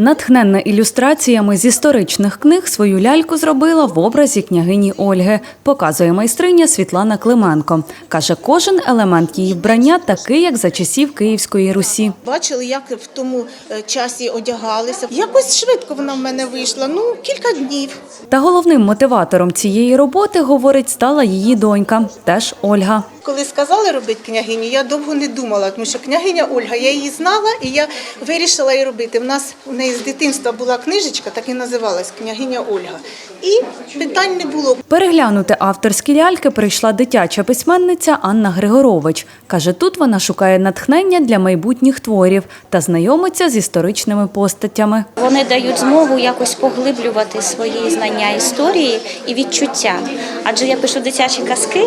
Натхненна ілюстраціями з історичних книг свою ляльку зробила в образі княгині Ольги, показує майстриня Світлана Клименко. Каже, кожен елемент її вбрання такий, як за часів Київської Русі. Бачили, як в тому е, часі одягалися. Якось швидко вона в мене вийшла. Ну, кілька днів. Та головним мотиватором цієї роботи, говорить, стала її донька, теж Ольга. Коли сказали робити княгиню, я довго не думала, тому що княгиня Ольга, я її знала і я вирішила її робити. У нас у неї з дитинства була книжечка, так і називалась княгиня Ольга. І питань не було. Переглянути авторські ляльки прийшла дитяча письменниця Анна Григорович. Каже, тут вона шукає натхнення для майбутніх творів та знайомиться з історичними постатями. Вони дають змогу якось поглиблювати свої знання історії і відчуття. Адже я пишу дитячі казки,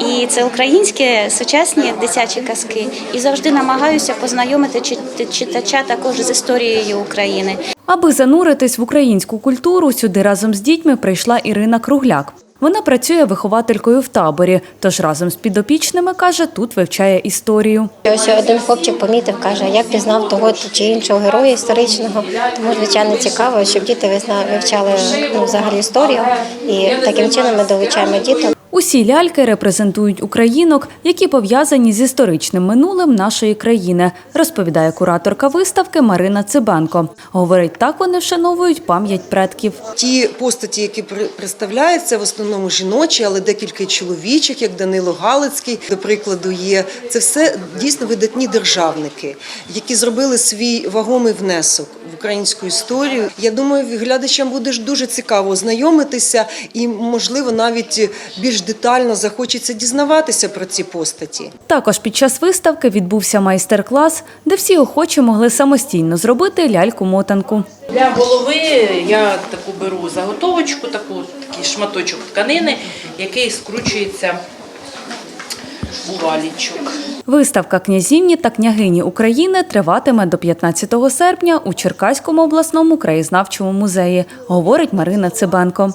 і це українські сучасні дитячі казки. І завжди намагаюся познайомити читача також з історією України. Аби зануритись в українську культуру, сюди разом з дітьми прийшла Ірина Кругляк. Вона працює вихователькою в таборі, тож разом з підопічними каже, тут вивчає історію. Ось один хлопчик помітив, каже, я пізнав того чи іншого героя історичного. Тому звичайно цікаво, щоб діти вивчали ну, взагалі історію. І таким чином ми долучаємо діток. Усі ляльки репрезентують українок, які пов'язані з історичним минулим нашої країни, розповідає кураторка виставки Марина Цибенко. Говорить, так вони вшановують пам'ять предків. Ті постаті, які представляються, в основному жіночі, але декілька чоловічих, як Данило Галицький, до прикладу, є. Це все дійсно видатні державники, які зробили свій вагомий внесок в українську історію. Я думаю, глядачам буде дуже цікаво ознайомитися і, можливо, навіть більш детально захочеться дізнаватися про ці постаті. Також під час виставки відбувся майстер-клас, де всі охочі могли самостійно зробити ляльку-мотанку. Для голови я таку беру заготовочку, таку, такий шматочок тканини, який скручується у валічок. Виставка князівні та княгині України триватиме до 15 серпня у Черкаському обласному краєзнавчому музеї, говорить Марина Цибенко.